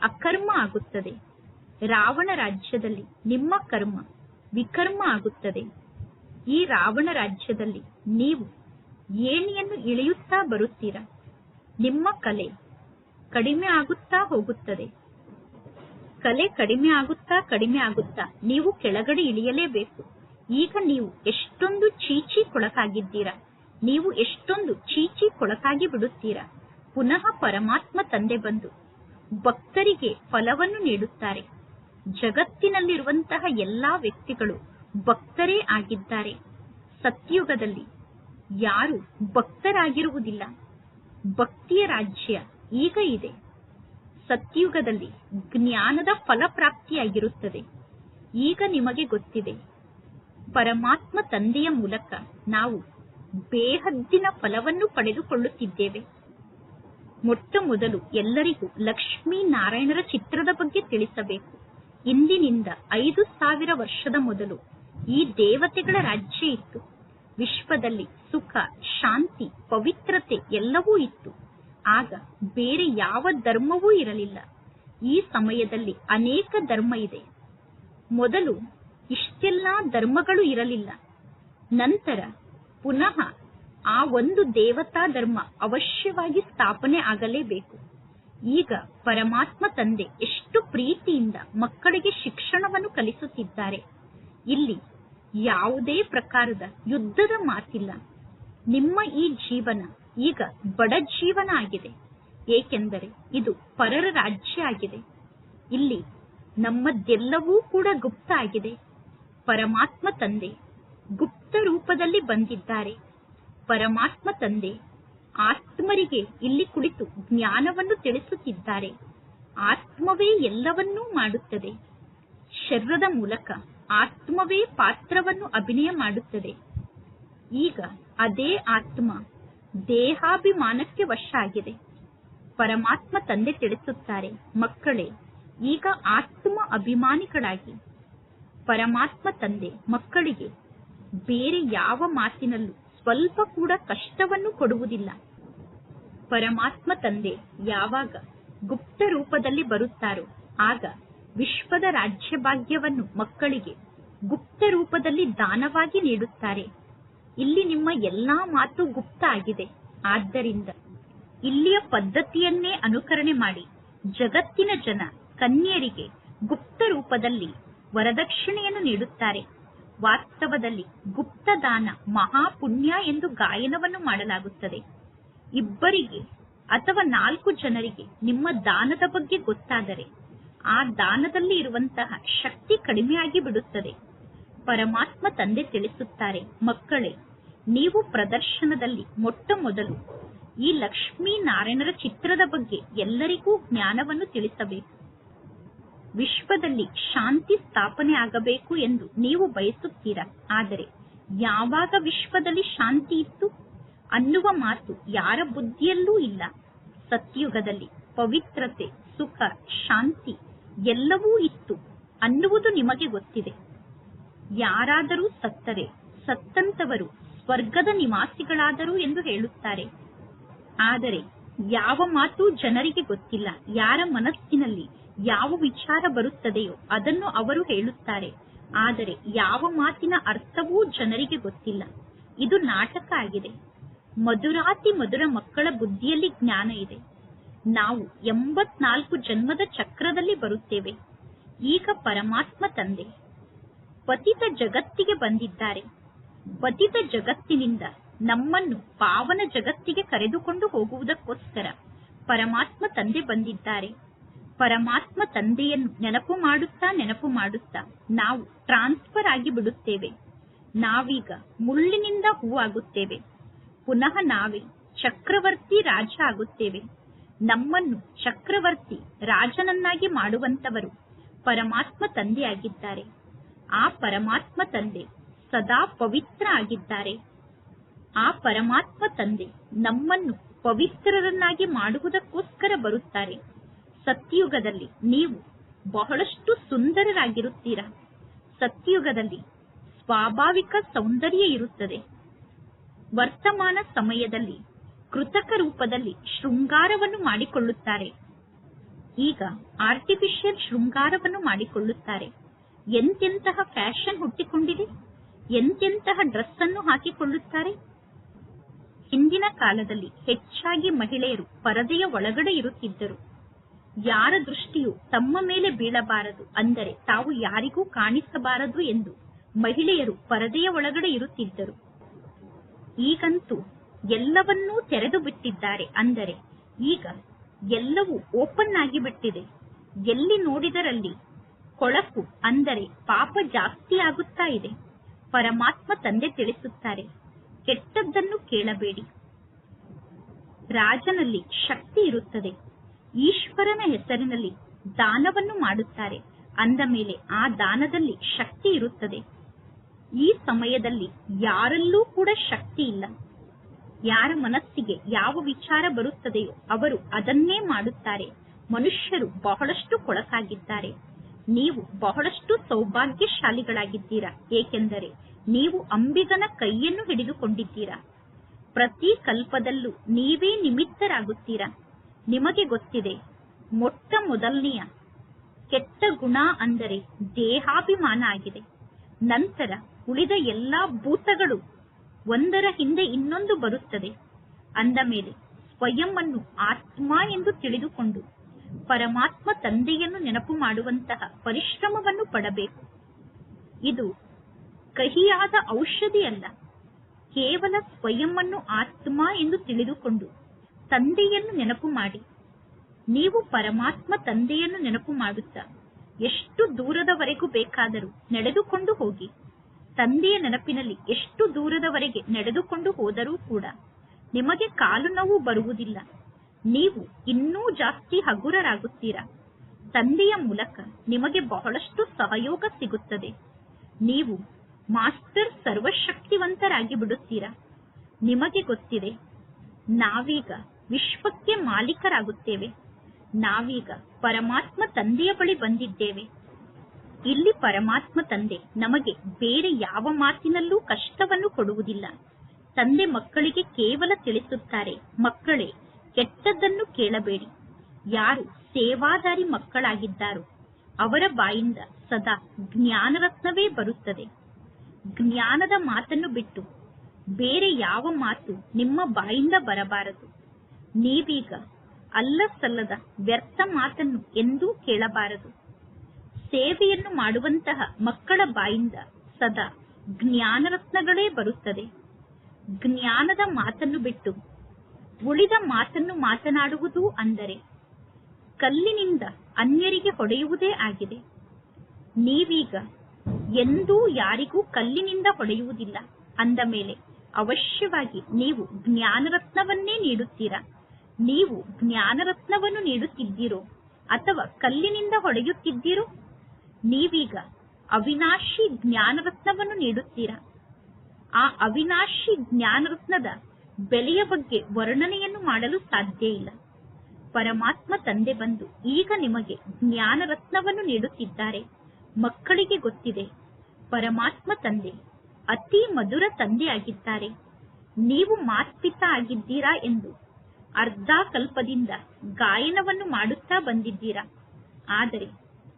ಅಕರ್ಮ ಆಗುತ್ತದೆ. ರಾವಣ ರಾಜ್ಯದಲ್ಲಿ ನಿಮ್ಮ ಕರ್ಮ ವಿಕರ್ಮ ಆಗುತ್ತದೆ. ಈ ರಾವಣ ರಾಜ್ಯದಲ್ಲಿ ನೀವು ಏಣಿಯನ್ನು ಇಳಿಯುತ್ತಾ ಬರುತ್ತೀರಾ? ನಿಮ್ಮ ಕಲೆ ಕಡಿಮೆ ಆಗುತ್ತಾ ಹೋಗುತ್ತದೆ. ಕಲೆ ಕಡಿಮೆ ಆಗುತ್ತಾ ಕಡಿಮೆ ಆಗುತ್ತಾ ನೀವು ಕೆಳಗಡೆ ಇಳಿಯಲೇಬೇಕು. ಈಗ ನೀವು ಎಷ್ಟೊಂದು ಚೀಚಿ ಕೊಳಕಾಗಿದ್ದೀರಾ? ನೀವು ಎಷ್ಟೊಂದು ಚೀಚಿ ಕೊಳಕಾಗಿ ಬಿಡುತ್ತೀರಾ? ಪುನಃ ಪರಮಾತ್ಮ ತಂದೆ ಬಂದು ಭಕ್ತರಿಗೆ ಫಲವನ್ನು ನೀಡುತ್ತಾರೆ. ಜಗತ್ತಿನಲ್ಲಿರುವಂತಹ ಎಲ್ಲಾ ವ್ಯಕ್ತಿಗಳು ಭಕ್ತರೇ ಆಗಿದ್ದಾರೆ. ಸತ್ಯುಗದಲ್ಲಿ ಯಾರು ಭಕ್ತರಾಗಿರುವುದಿಲ್ಲ. ಭಕ್ತಿಯ ರಾಜ್ಯ ಈಗ ಇದೆ. ಸತ್ಯುಗದಲ್ಲಿ ಜ್ಞಾನದ ಫಲಪ್ರಾಪ್ತಿಯಾಗಿರುತ್ತದೆ. ಈಗ ನಿಮಗೆ ಗೊತ್ತಿದೆ. ಪರಮಾತ್ಮ ತಂದೆಯ ಮೂಲಕ ನಾವು ಬೇಹದ್ದಿನ ಫಲವನ್ನು ಪಡೆದುಕೊಳ್ಳುತ್ತಿದ್ದೇವೆ. ಮೊಟ್ಟ ಮೊದಲು ಎಲ್ಲರಿಗೂ ಲಕ್ಷ್ಮೀ ನಾರಾಯಣರ ಚಿತ್ರದ ಬಗ್ಗೆ ತಿಳಿಸಬೇಕು. ಇಂದಿನಿಂದ ಐದು ಸಾವಿರ ವರ್ಷದ ಮೊದಲು ಈ ದೇವತೆಗಳ ರಾಜ್ಯ ಇತ್ತು. ವಿಶ್ವದಲ್ಲಿ ಸುಖ, ಶಾಂತಿ, ಪವಿತ್ರತೆ ಎಲ್ಲವೂ ಇತ್ತು. ಆಗ ಬೇರೆ ಯಾವ ಧರ್ಮವೂ ಇರಲಿಲ್ಲ. ಈ ಸಮಯದಲ್ಲಿ ಅನೇಕ ಧರ್ಮ ಇದೆ. ಮೊದಲು ಇಷ್ಟೆಲ್ಲಾ ಧರ್ಮಗಳು ಇರಲಿಲ್ಲ. ನಂತರ ಪುನಃ ಆ ಒಂದು ದೇವತಾ ಧರ್ಮ ಅವಶ್ಯವಾಗಿ ಸ್ಥಾಪನೆ ಆಗಲೇಬೇಕು. ಈಗ ಪರಮಾತ್ಮ ತಂದೆ ಎಷ್ಟು ಪ್ರೀತಿಯಿಂದ ಮಕ್ಕಳಿಗೆ ಶಿಕ್ಷಣವನ್ನು ಕಲಿಸುತ್ತಿದ್ದಾರೆ. ಇಲ್ಲಿ ಯಾವುದೇ ಪ್ರಕಾರದ ಯುದ್ಧದ ಮಾತಿಲ್ಲ. ನಿಮ್ಮ ಈ ಜೀವನ ಈಗ ಬಡ ಜೀವನ ಆಗಿದೆ. ಏಕೆಂದರೆ ಇದು ಪರರ ರಾಜ್ಯ ಆಗಿದೆ. ಇಲ್ಲಿ ನಮ್ಮದೆಲ್ಲವೂ ಕೂಡ ಗುಪ್ತ ಆಗಿದೆ. ಪರಮಾತ್ಮ ತಂದೆ ಗುಪ್ತ ರೂಪದಲ್ಲಿ ಬಂದಿದ್ದಾರೆ. ಪರಮಾತ್ಮ ತಂದೆ ಆತ್ಮರಿಗೆ ಇಲ್ಲಿ ಕುಳಿತು ಜ್ಞಾನವನ್ನು ತಿಳಿಸುತ್ತಿದ್ದಾರೆ. ಆತ್ಮವೇ ಎಲ್ಲವನ್ನೂ ಮಾಡುತ್ತದೆ. ಶರೀರದ ಮೂಲಕ ಆತ್ಮವೇ ಪಾತ್ರವನ್ನು ಅಭಿನಯ ಮಾಡುತ್ತದೆ. ಈಗ ಅದೇ ಆತ್ಮ ದೇಹಾಭಿಮಾನಕ್ಕೆ ವಶ ಆಗಿದೆ ಪರಮಾತ್ಮ ತಂದೆ ತಿಳಿಸುತ್ತಾರೆ, ಮಕ್ಕಳೇ, ಈಗ ಆತ್ಮ ಅಭಿಮಾನಿಗಳಾಗಿ. ಪರಮಾತ್ಮ ತಂದೆ, ಮಕ್ಕಳಿಗೆ ಬೇರೆ ಯಾವ ಮಾತಿನಲ್ಲೂ ಸ್ವಲ್ಪ ಕೂಡ ಕಷ್ಟವನ್ನು ಕೊಡುವುದಿಲ್ಲ. ಪರಮಾತ್ಮ ತಂದೆ ಯಾವಾಗ ಗುಪ್ತ ರೂಪದಲ್ಲಿ ಬರುತ್ತಾರೋ, ಆಗ ವಿಶ್ವದ ರಾಜ್ಯಭಾಗ್ಯವನ್ನು ಮಕ್ಕಳಿಗೆ ಗುಪ್ತ ರೂಪದಲ್ಲಿ ದಾನವಾಗಿ ನೀಡುತ್ತಾರೆ. ಇಲ್ಲಿ ನಿಮ್ಮ ಎಲ್ಲಾ ಮಾತು ಗುಪ್ತ ಆಗಿದೆ. ಆದ್ದರಿಂದ ಇಲ್ಲಿಯ ಪದ್ಧತಿಯನ್ನೇ ಅನುಕರಣೆ ಮಾಡಿ ಜಗತ್ತಿನ ಜನ ಕನ್ಯರಿಗೆ ಗುಪ್ತ ರೂಪದಲ್ಲಿ ವರದಕ್ಷಿಣೆಯನ್ನು ನೀಡುತ್ತಾರೆ. ವಾಸ್ತವದಲ್ಲಿ ಗುಪ್ತ ದಾನ ಮಹಾಪುಣ್ಯ ಎಂದು ಗಾಯನವನ್ನು ಮಾಡಲಾಗುತ್ತದೆ. ಇಬ್ಬರಿಗೆ ಅಥವಾ ನಾಲ್ಕು ಜನರಿಗೆ ನಿಮ್ಮ ದಾನದ ಬಗ್ಗೆ ಗೊತ್ತಾದರೆ ಆ ದಾನದಲ್ಲಿ ಇರುವಂತಹ ಶಕ್ತಿ ಕಡಿಮೆಯಾಗಿ ಬಿಡುತ್ತದೆ. ಪರಮಾತ್ಮ ತಂದೆ ತಿಳಿಸುತ್ತಾರೆ, ಮಕ್ಕಳೇ, ನೀವು ಪ್ರದರ್ಶನದಲ್ಲಿ ಮೊಟ್ಟ ಮೊದಲು ಈ ಲಕ್ಷ್ಮೀ ನಾರಾಯಣರ ಚಿತ್ರದ ಬಗ್ಗೆ ಎಲ್ಲರಿಗೂ ಜ್ಞಾನವನ್ನು ತಿಳಿಸಬೇಕು. ವಿಶ್ವದಲ್ಲಿ ಶಾಂತಿ ಸ್ಥಾಪನೆ ಆಗಬೇಕು ಎಂದು ನೀವು ಬಯಸುತ್ತೀರಾ? ಆದರೆ ಯಾವಾಗ ವಿಶ್ವದಲ್ಲಿ ಶಾಂತಿ ಇತ್ತು? ಅನ್ನುವ ಮಾತು ಯಾರ ಬುದ್ಧಿಯಲ್ಲೂ ಇಲ್ಲ. ಸತ್ಯುಗದಲ್ಲಿ ಪವಿತ್ರತೆ, ಸುಖ, ಶಾಂತಿ ಎಲ್ಲವೂ ಇತ್ತು. ಅನ್ನುವುದು ನಿಮಗೆ ಗೊತ್ತಿದೆ. ಯಾರಾದರೂ ಸತ್ತರೆ, ಸತ್ತಂತವರು ಸ್ವರ್ಗದ ನಿವಾಸಿಗಳಾದರು ಎಂದು ಹೇಳುತ್ತಾರೆ. ಆದರೆ ಯಾವ ಮಾತು ಜನರಿಗೆ ಗೊತ್ತಿಲ್ಲ. ಯಾರ ಮನಸ್ಸಿನಲ್ಲಿ ಯಾವ ವಿಚಾರ ಬರುತ್ತದೆಯೋ ಅದನ್ನು ಅವರು ಹೇಳುತ್ತಾರೆ. ಆದರೆ ಯಾವ ಮಾತಿನ ಅರ್ಥವೂ ಜನರಿಗೆ ಗೊತ್ತಿಲ್ಲ. ಇದು ನಾಟಕ ಆಗಿದೆ. ಮಧುರಾತಿ ಮಧುರ ಮಕ್ಕಳ ಬುದ್ಧಿಯಲ್ಲಿ ಜ್ಞಾನ ಇದೆ. ನಾವು ಎಂಬತ್ನಾಲ್ಕು ಜನ್ಮದ ಚಕ್ರದಲ್ಲಿ ಬರುತ್ತೇವೆ. ಈಗ ಪರಮಾತ್ಮ ತಂದೆ. ಪತಿತ ಜಗತ್ತಿಗೆ ಬಂದಿದ್ದಾರೆ. ಪತಿತ ಜಗತ್ತಿನಿಂದ ನಮ್ಮನ್ನು ಪಾವನ ಜಗತ್ತಿಗೆ ಕರೆದುಕೊಂಡು ಹೋಗುವುದಕ್ಕೋಸ್ಕರ ಪರಮಾತ್ಮ ತಂದೆ ಬಂದಿದ್ದಾರೆ. ಪರಮಾತ್ಮ ತಂದೆಯನ್ನು ನೆನಪು ಮಾಡುತ್ತಾ ನೆನಪು ಮಾಡುತ್ತಾ ನಾವು ಟ್ರಾನ್ಸ್ಫರ್ ಆಗಿ ಬಿಡುತ್ತೇವೆ. ನಾವೀಗ ಮುಳ್ಳಿನಿಂದ ಹೂವಾಗುತ್ತೇವೆ. ಪುನಃ ನಾವೇ ಚಕ್ರವರ್ತಿ ರಾಜ ಆಗುತ್ತೇವೆ. ನಮ್ಮನ್ನು ಚಕ್ರವರ್ತಿ ರಾಜನನ್ನಾಗಿ ಮಾಡುವಂತವರು ಪರಮಾತ್ಮ ತಂದೆಯಾಗಿದ್ದಾರೆ. ಆ ಪರಮಾತ್ಮ ತಂದೆ ಸದಾ ಪವಿತ್ರ ಆಗಿದ್ದಾರೆ. ಆ ಪರಮಾತ್ಮ ತಂದೆ ನಮ್ಮನ್ನು ಪವಿತ್ರರನ್ನಾಗಿ ಮಾಡುವುದಕ್ಕೋಸ್ಕರ ಬರುತ್ತಾರೆ. ಸತ್ಯಯುಗದಲ್ಲಿ ನೀವು ಬಹಳಷ್ಟು ಸುಂದರರಾಗಿರುತ್ತೀರಾ? ಸತ್ಯಯುಗದಲ್ಲಿ ಸ್ವಾಭಾವಿಕ ಸೌಂದರ್ಯ ಇರುತ್ತದೆ. ವರ್ತಮಾನ ಸಮಯದಲ್ಲಿ ಕೃತಕ ರೂಪದಲ್ಲಿ ಶೃಂಗಾರವನ್ನು ಮಾಡಿಕೊಳ್ಳುತ್ತಾರೆ. ಈಗ ಆರ್ಟಿಫಿಷಿಯಲ್ ಶೃಂಗಾರವನ್ನು ಮಾಡಿಕೊಳ್ಳುತ್ತಾರೆ. ಎಂತೆಂತಹ ಫ್ಯಾಷನ್ ಹುಟ್ಟಿಕೊಂಡಿದೆ? ಎಂತೆಂತಹ ಡ್ರೆಸ್ ಅನ್ನು ಹಾಕಿಕೊಳ್ಳುತ್ತಾರೆ? ಹಿಂದಿನ ಕಾಲದಲ್ಲಿ ಹೆಚ್ಚಾಗಿ ಮಹಿಳೆಯರು ಪರದೆಯ ಒಳಗಡೆ ಇರುತ್ತಿದ್ದರು. ಯಾರ ದೃಷ್ಟಿಯು ತಮ್ಮ ಮೇಲೆ ಬೀಳಬಾರದು ಅಂದರೆ ತಾವು ಯಾರಿಗೂ ಕಾಣಿಸಬಾರದು ಎಂದು ಮಹಿಳೆಯರು ಪರದೆಯ ಒಳಗಡೆ ಇರುತ್ತಿದ್ದರು. ಈಗಂತೂ ಎಲ್ಲವನ್ನೂ ತೆರೆದು ಬಿಟ್ಟಿದ್ದಾರೆ. ಅಂದರೆ ಈಗ ಎಲ್ಲವೂ ಓಪನ್ ಆಗಿ ಬಿಟ್ಟಿದೆ. ಎಲ್ಲಿ ನೋಡಿದರಲ್ಲಿ ಕೊಳಕು ಅಂದರೆ ಪಾಪ ಜಾಸ್ತಿ ಆಗುತ್ತಾ ಇದೆ. ಪರಮಾತ್ಮ ತಂದೆ ತಿಳಿಸುತ್ತಾರೆ, ಕೆಟ್ಟದ್ದನ್ನು ಕೇಳಬೇಡಿ. ರಾಜನಲ್ಲಿ ಶಕ್ತಿ ಇರುತ್ತದೆ. ಈಶ್ವರನ ಹೆಸರಿನಲ್ಲಿ ದಾನವನ್ನು ಮಾಡುತ್ತಾರೆ. ಅಂದ ಮೇಲೆ ಆ ದಾನದಲ್ಲಿ ಶಕ್ತಿ ಇರುತ್ತದೆ. ಈ ಸಮಯದಲ್ಲಿ ಯಾರಲ್ಲೂ ಕೂಡ ಶಕ್ತಿ ಇಲ್ಲ. ಯಾರ ಮನಸ್ಸಿಗೆ ಯಾವ ವಿಚಾರ ಬರುತ್ತದೆಯೋ ಅವರು ಅದನ್ನೇ ಮಾಡುತ್ತಾರೆ. ಮನುಷ್ಯರು ಬಹಳಷ್ಟು ಕೊಳಕಾಗಿದ್ದಾರೆ. ನೀವು ಬಹಳಷ್ಟು ಸೌಭಾಗ್ಯಶಾಲಿಗಳಾಗಿದ್ದೀರಾ? ಏಕೆಂದರೆ ನೀವು ಅಂಬಿಗನ ಕೈಯನ್ನು ಹಿಡಿದುಕೊಂಡಿದ್ದೀರಾ. ಪ್ರತಿ ಕಲ್ಪದಲ್ಲೂ ನೀವೇ ನಿಮಿತ್ತರಾಗುತ್ತೀರಾ? ನಿಮಗೆ ಗೊತ್ತಿದೆ, ಮೊಟ್ಟ ಮೊದಲನೆಯ ಕೆಟ್ಟ ಗುಣ ಅಂದರೆ ದೇಹಾಭಿಮಾನ ಆಗಿದೆ. ನಂತರ ಉಳಿದ ಎಲ್ಲಾ ಭೂತಗಳು ಒಂದರ ಹಿಂದೆ ಇನ್ನೊಂದು ಬರುತ್ತದೆ. ಅಂದ ಮೇಲೆ ಅನ್ನು ಆತ್ಮ ಎಂದು ತಿಳಿದುಕೊಂಡು ಪರಮಾತ್ಮ ತಂದೆಯನ್ನು ನೆನಪು ಮಾಡುವಂತಹ ಪರಿಶ್ರಮವನ್ನು ಪಡಬೇಕು. ಇದು ಕಹಿಯಾದ ಔಷಧಿಯಲ್ಲ. ಕೇವಲ ಸ್ವಯಂ ಆತ್ಮ ಎಂದು ತಿಳಿದುಕೊಂಡು ತಂದೆಯನ್ನು ನೆನಪು ಮಾಡಿ. ನೀವು ಪರಮಾತ್ಮ ತಂದೆಯನ್ನು ನೆನಪು ಮಾಡುತ್ತಾ ಎಷ್ಟು ದೂರದವರೆಗೂ ಬೇಕಾದರೂ ನಡೆದುಕೊಂಡು ಹೋಗಿ. ತಂದೆಯ ನೆನಪಿನಲ್ಲಿ ಎಷ್ಟು ದೂರದವರೆಗೆ ನಡೆದುಕೊಂಡು ಹೋದರೂ ಕೂಡ ನಿಮಗೆ ಕಾಲು ನೋವು ಬರುವುದಿಲ್ಲ. ನೀವು ಇನ್ನೂ ಜಾಸ್ತಿ ಹಗುರರಾಗುತ್ತೀರಾ? ತಂದೆಯ ಮೂಲಕ ನಿಮಗೆ ಬಹಳಷ್ಟು ಸಹಯೋಗ ಸಿಗುತ್ತದೆ. ನೀವು ಮಾಸ್ಟರ್ ಸರ್ವಶಕ್ತಿವಂತರಾಗಿ ಬಿಡುತ್ತೀರಾ? ನಿಮಗೆ ಗೊತ್ತಿದೆ, ನಾವೀಗ ವಿಶ್ವಕ್ಕೆ ಮಾಲೀಕರಾಗುತ್ತೇವೆ. ನಾವೀಗ ಪರಮಾತ್ಮ ತಂದೆಯ ಬಳಿ ಬಂದಿದ್ದೇವೆ. ಇಲ್ಲಿ ಪರಮಾತ್ಮ ತಂದೆ ನಮಗೆ ಬೇರೆ ಯಾವ ಮಾತಿನಲ್ಲೂ ಕಷ್ಟವನ್ನು ಕೊಡುವುದಿಲ್ಲ. ತಂದೆ ಮಕ್ಕಳಿಗೆ ಕೇವಲ ತಿಳಿಸುತ್ತಾರೆ, ಮಕ್ಕಳೇ, ಕೆಟ್ಟದ್ದನ್ನು ಕೇಳಬೇಡಿ. ಯಾರು ಸೇವಾದಾರಿ ಮಕ್ಕಳಾಗಿದ್ದಾರೋ, ಅವರ ಬಾಯಿಂದ ಸದಾ ಜ್ಞಾನರತ್ನವೇ ಬರುತ್ತದೆ. ಜ್ಞಾನದ ಮಾತನ್ನು ಬಿಟ್ಟು ಬೇರೆ ಯಾವ ಮಾತು ನಿಮ್ಮ ಬಾಯಿಂದ ಬರಬಾರದು. ನೀವೀಗ ಅಲ್ಲ ಸಲ್ಲದ ವ್ಯರ್ಥ ಮಾತನ್ನು ಎಂದೂ ಕೇಳಬಾರದು. ಸೇವೆಯನ್ನು ಮಾಡುವಂತಹ ಮಕ್ಕಳ ಬಾಯಿಂದ ಸದಾ ಜ್ಞಾನರತ್ನಗಳೇ ಬರುತ್ತದೆ. ಜ್ಞಾನದ ಮಾತನ್ನು ಬಿಟ್ಟು ಉಳಿದ ಮಾತನ್ನು ಮಾತನಾಡುವುದು ಅಂದರೆ ಕಲ್ಲಿನಿಂದ ಅನ್ಯರಿಗೆ ಹೊಡೆಯುವುದೇ ಆಗಿದೆ. ನೀವೀಗ ಎಂದೂ ಯಾರಿಗೂ ಕಲ್ಲಿನಿಂದ ಹೊಡೆಯುವುದಿಲ್ಲ. ಅಂದ ಮೇಲೆ ಅವಶ್ಯವಾಗಿ ನೀವು ಜ್ಞಾನರತ್ನವನ್ನೇ ನೀಡುತ್ತೀರಾ? ನೀವು ಜ್ಞಾನರತ್ನವನ್ನು ನೀಡುತ್ತಿದ್ದೀರೋ ಅಥವಾ ಕಲ್ಲಿನಿಂದ ಹೊಡೆಯುತ್ತಿದ್ದೀರೋ? ನೀವೀಗ ಅವಿನಾಶಿ ಜ್ಞಾನರತ್ನವನ್ನು ನೀಡುತ್ತೀರಾ? ಆ ಅವಿನಾಶಿ ಜ್ಞಾನರತ್ನದ ಬೆಲೆಯ ಬಗ್ಗೆ ವರ್ಣನೆಯನ್ನು ಮಾಡಲು ಸಾಧ್ಯ ಇಲ್ಲ. ಪರಮಾತ್ಮ ತಂದೆ ಬಂದು ಈಗ ನಿಮಗೆ ಜ್ಞಾನರತ್ನವನ್ನು ನೀಡುತ್ತಿದ್ದಾರೆ. ಮಕ್ಕಳಿಗೆ ಗೊತ್ತಿದೆ, ಪರಮಾತ್ಮ ತಂದೆ ಅತಿ ಮಧುರ ತಂದೆಯಾಗಿದ್ದಾರೆ. ನೀವು ಮಾತ್ಪಿತ ಆಗಿದ್ದೀರಾ ಎಂದು ಅರ್ಧ ಕಲ್ಪದಿಂದ ಗಾಯನವನ್ನು ಮಾಡುತ್ತಾ ಬಂದಿದ್ದೀರಾ? ಆದರೆ